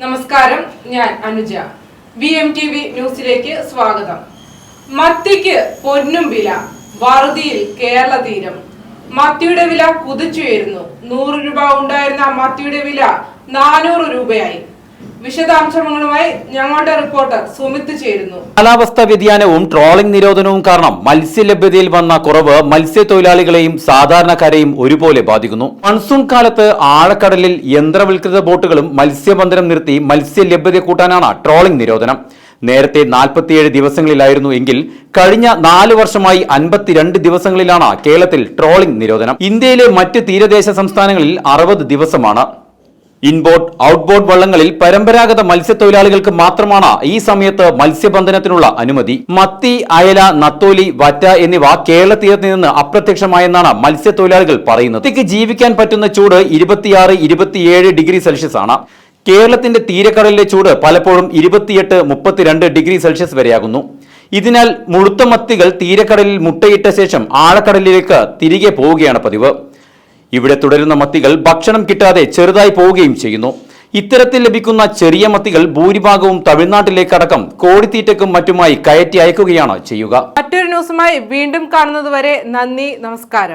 നമസ്കാരം ഞാൻ Anuja. V M T V ന്യൂസിലേക്ക് സ്വാഗതം. മത്തിക്ക് പൊന്നും വില വറുതിയിൽ കേരള തീരം. മത്തിയുടെ വില കുതിച്ചുയരുന്നു. നൂറ് രൂപ ഉണ്ടായിരുന്ന മത്തിയുടെ വില നാനൂറ് രൂപയായി. വിശദാംശങ്ങളുമായി ഞങ്ങളുടെ ചേരുന്നു. കാലാവസ്ഥാ വ്യതിയാനവും ട്രോളിംഗ് നിരോധനവും കാരണം മത്സ്യലഭ്യതയിൽ വന്ന കുറവ് മത്സ്യത്തൊഴിലാളികളെയും സാധാരണക്കാരെയും ഒരുപോലെ ബാധിക്കുന്നു. മൺസൂൺ കാലത്ത് ആഴക്കടലിൽ യന്ത്രവൽകൃത ബോട്ടുകളും മത്സ്യബന്ധനം നിർത്തി മത്സ്യലഭ്യത കൂട്ടാനാണ് ട്രോളിംഗ് നിരോധനം. നേരത്തെ നാൽപ്പത്തിയേഴ് ദിവസങ്ങളിലായിരുന്നു എങ്കിൽ കഴിഞ്ഞ നാല് വർഷമായി അൻപത്തിരണ്ട് ദിവസങ്ങളിലാണ് കേരളത്തിൽ ട്രോളിംഗ് നിരോധനം. ഇന്ത്യയിലെ മറ്റ് തീരദേശ സംസ്ഥാനങ്ങളിൽ അറുപത് ദിവസമാണ്. ഇൻബോട്ട് ഔട്ട്ബോട്ട് വള്ളങ്ങളിൽ പരമ്പരാഗത മത്സ്യത്തൊഴിലാളികൾക്ക് മാത്രമാണ് ഈ സമയത്ത് മത്സ്യബന്ധനത്തിനുള്ള അനുമതി. മത്തി അയല നത്തോലി വറ്റ എന്നിവ കേരള തീരത്ത് നിന്ന് അപ്രത്യക്ഷമായെന്നാണ് മത്സ്യത്തൊഴിലാളികൾ പറയുന്നത്. ഇതിക്ക് ജീവിക്കാൻ പറ്റുന്ന ചൂട് ഇരുപത്തിയാറ് ഇരുപത്തിയേഴ് ഡിഗ്രി സെൽഷ്യസ് ആണ്. കേരളത്തിന്റെ തീരക്കടലിലെ ചൂട് പലപ്പോഴും ഇരുപത്തിയെട്ട് മുപ്പത്തിരണ്ട് ഡിഗ്രി സെൽഷ്യസ് വരെയാകുന്നു. ഇതിനാൽ മുഴുത്ത മത്തികൾ തീരക്കടലിൽ മുട്ടയിട്ട ശേഷം ആഴക്കടലിലേക്ക് തിരികെ പോവുകയാണ് പതിവ്. ഇവിടെ തുടരുന്ന മത്തികൾ ഭക്ഷണം കിട്ടാതെ ചെറുതായി പോവുകയും ചെയ്യുന്നു. ഇത്തരത്തിൽ ലഭിക്കുന്ന ചെറിയ മത്തികൾ ഭൂരിഭാഗവും തമിഴ്നാട്ടിലേക്കടക്കം കോടിത്തീറ്റക്കും മറ്റുമായി കയറ്റി അയക്കുകയാണ് ചെയ്യുക. മറ്റൊരു ന്യൂസുമായി വീണ്ടും കാണുന്നതുവരെ നന്ദി നമസ്കാരം.